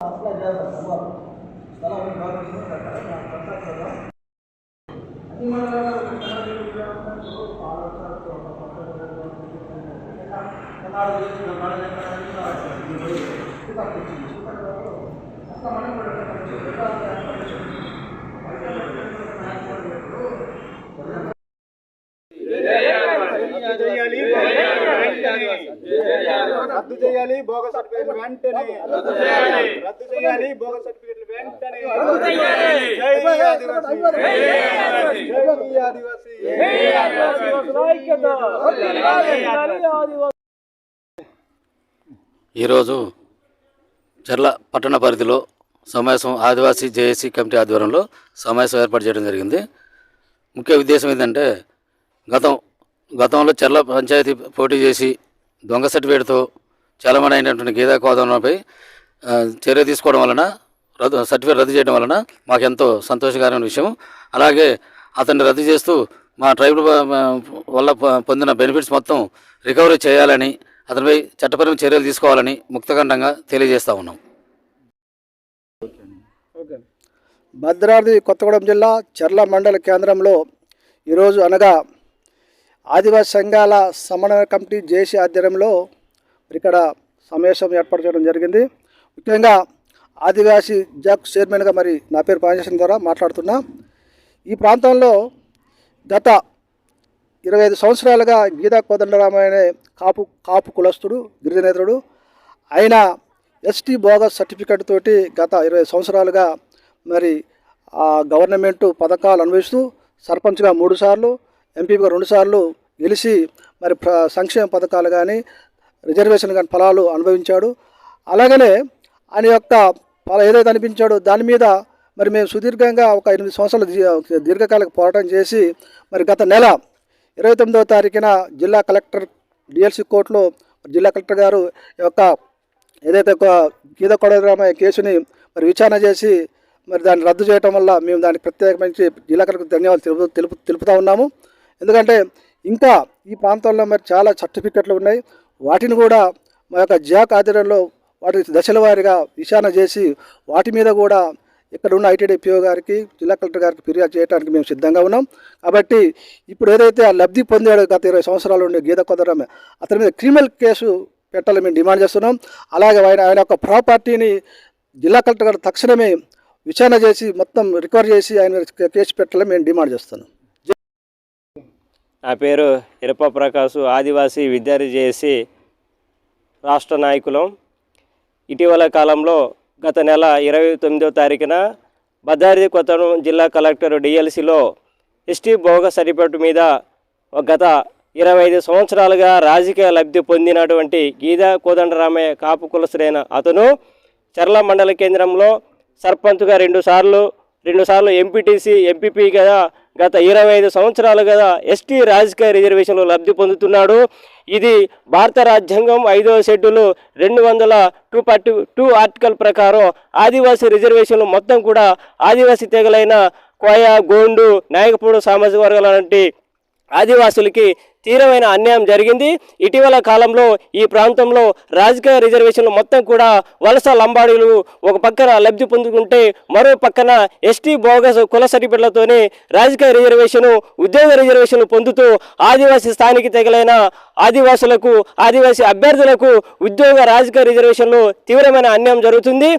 आपका ज़्यादा हुआ साला मैं बात नहीं कर रहा मैं पता कर रहा अभी मैं लगा रहा हूँ कि मैं आपको पावर का तो पता कर रहा हूँ हमारा ये जो हमारा ये कर रहा है ये भाई कितना कुछ इसका मन पड़ रहा है कि बता रहा है जय जय अली। రద్దు చేయాలి బోగస్ సర్టిఫికెట్లు వెంటనే. రద్దు చేయాలి. రద్దు చేయాలి బోగస్ సర్టిఫికెట్లు వెంటనే. జై ఆదివాసీ. జై ఆదివాసీ. ఈరోజు చర్ల పట్టణ పరిధిలో సమావేశం ఆదివాసీ జేఏసీ కమిటీ ఆధ్వర్యంలో సమావేశం ఏర్పాటు చేయడం జరిగింది. ముఖ్య ఉద్దేశం ఏంటంటే గతం గతంలో చర్ల పంచాయతీ పోటీ చేసి దొంగ సర్టిఫికేట్తో చలమనైనటువంటి అయినటువంటి గీతా కోదండంపై చర్య తీసుకోవడం వలన రద్దు సర్టిఫికేట్ రద్దు చేయడం వలన మాకు ఎంతో సంతోషకరమైన విషయం అలాగే అతన్ని రద్దు చేస్తూ మా ట్రైబల్ వల్ల పొందిన బెనిఫిట్స్ మొత్తం రికవరీ చేయాలని అతనిపై చట్టపరమైన చర్యలు తీసుకోవాలని ముక్తఖండంగా తెలియజేస్తా ఉన్నాం. భద్రాద్రి కొత్తగూడెం జిల్లా చర్ల మండల కేంద్రంలో ఈరోజు అనగా ఆదివాసీ సంఘాల సమన్వయ కమిటీ జేసీ ఆధ్వర్యంలో ఇక్కడ సమావేశం ఏర్పాటు చేయడం జరిగింది. ముఖ్యంగా ఆదివాసి జాక్ చైర్మన్గా మరి నా పేరు పనిచేసిన ద్వారా మాట్లాడుతున్నా. ఈ ప్రాంతంలో గత ఇరవై ఐదు సంవత్సరాలుగా గీతా కోదండరామయ్య అనే కాపు కాపు కులస్తుడు గిరిజనేతరుడు ఆయన ఎస్టీ బోగస్ సర్టిఫికెట్ తోటి గత ఇరవై సంవత్సరాలుగా మరి ఆ గవర్నమెంట్ పథకాలు అనుభవిస్తూ సర్పంచ్గా మూడు సార్లు ఎంపీగా రెండు సార్లు గెలిచి మరి ప్ర- సంక్షేమ పథకాలు కానీ రిజర్వేషన్ కానీ ఫలాలు అనుభవించాడు. అలాగనే ఆయన యొక్క ఫలం ఏదైతే అనిపించాడో దాని మీద మరి మేము సుదీర్ఘంగా ఒక ఎనిమిది సంవత్సరాలు దీర్ఘకాలిక పోరాటం చేసి మరి గత నెల ఇరవై తొమ్మిదవ తారీఖున జిల్లా కలెక్టర్ డిఎల్సి కోర్టులో జిల్లా కలెక్టర్ గారు ఈ యొక్క ఏదైతే ఒక గీత కొడరామయ్య కేసుని మరి విచారణ చేసి మరి దాన్ని రద్దు చేయటం వల్ల మేము దానికి ప్రత్యేకమైన జిల్లా కలెక్టర్ ధన్యవాదాలు తెలుపు తెలుపు తెలుపుతూ ఉన్నాము. ఎందుకంటే ఇంకా ఈ ప్రాంతంలో మరి చాలా సర్టిఫికెట్లు ఉన్నాయి. వాటిని కూడా మా యొక్క జాక్ ఆధ్వర్యంలో వాటి దశల వారీగా విచారణ చేసి వాటి మీద కూడా ఇక్కడ ఉన్న ఐటీడీ పిఓ గారికి జిల్లా కలెక్టర్ గారికి ఫిర్యాదు చేయడానికి మేము సిద్ధంగా ఉన్నాం. కాబట్టి ఇప్పుడు ఏదైతే ఆ లబ్ధి పొందాడు గత ఇరవై సంవత్సరాలు ఉండే గీత కొదరమే అతని మీద క్రిమినల్ కేసు పెట్టాలని మేము డిమాండ్ చేస్తున్నాం. అలాగే ఆయన ఆయన యొక్క ప్రాపర్టీని జిల్లా కలెక్టర్ గారు తక్షణమే విచారణ చేసి మొత్తం రికవర్ చేసి ఆయన కేసు పెట్టాలని మేము డిమాండ్ చేస్తున్నాం. నా పేరు ఇరప ప్రకాశు ఆదివాసీ విద్యార్థి చేసి రాష్ట్ర నాయకులం. ఇటీవల కాలంలో గత నెల ఇరవై తొమ్మిదవ తారీఖున భద్రాద్రి కొత్తగూడెం జిల్లా కలెక్టర్ డిఎల్సిలో ఎస్టీ భోగ సరిపెట్టు మీద గత ఇరవై ఐదు సంవత్సరాలుగా రాజకీయ లబ్ధి పొందినటువంటి గీదా కోదండరామయ్య కాపు కులస్తుడైన అతను చర్ల మండల కేంద్రంలో సర్పంచ్గా రెండుసార్లు రెండుసార్లు ఎంపీటీసీ ఎంపీపీగా గత ఇరవై ఐదు సంవత్సరాలు ఎస్టీ రాజకీయ రిజర్వేషన్లు లబ్ధి పొందుతున్నాడు. ఇది భారత రాజ్యాంగం ఐదవ షెడ్యూల్ రెండు వందల టూ పార్టీ టూ ఆర్టికల్ ప్రకారం ఆదివాసీ రిజర్వేషన్లు మొత్తం కూడా ఆదివాసీ తెగలైన కోయ గోండు నాయకపూడు సామాజిక వర్గాల వంటి ఆదివాసులకి తీవ్రమైన అన్యాయం జరిగింది. ఇటీవల కాలంలో ఈ ప్రాంతంలో రాజకీయ రిజర్వేషన్లు మొత్తం కూడా వలస లంబాడీలు ఒక పక్కన లబ్ధి పొందుకుంటే మరో పక్కన ఎస్టీ బోగస్ కుల సర్టిఫికెట్లతోనే రాజకీయ రిజర్వేషన్ ఉద్యోగ రిజర్వేషన్ పొందుతూ ఆదివాసీ స్థానిక తెగలైన ఆదివాసులకు ఆదివాసీ అభ్యర్థులకు ఉద్యోగ రాజకీయ రిజర్వేషన్లు తీవ్రమైన అన్యాయం జరుగుతుంది.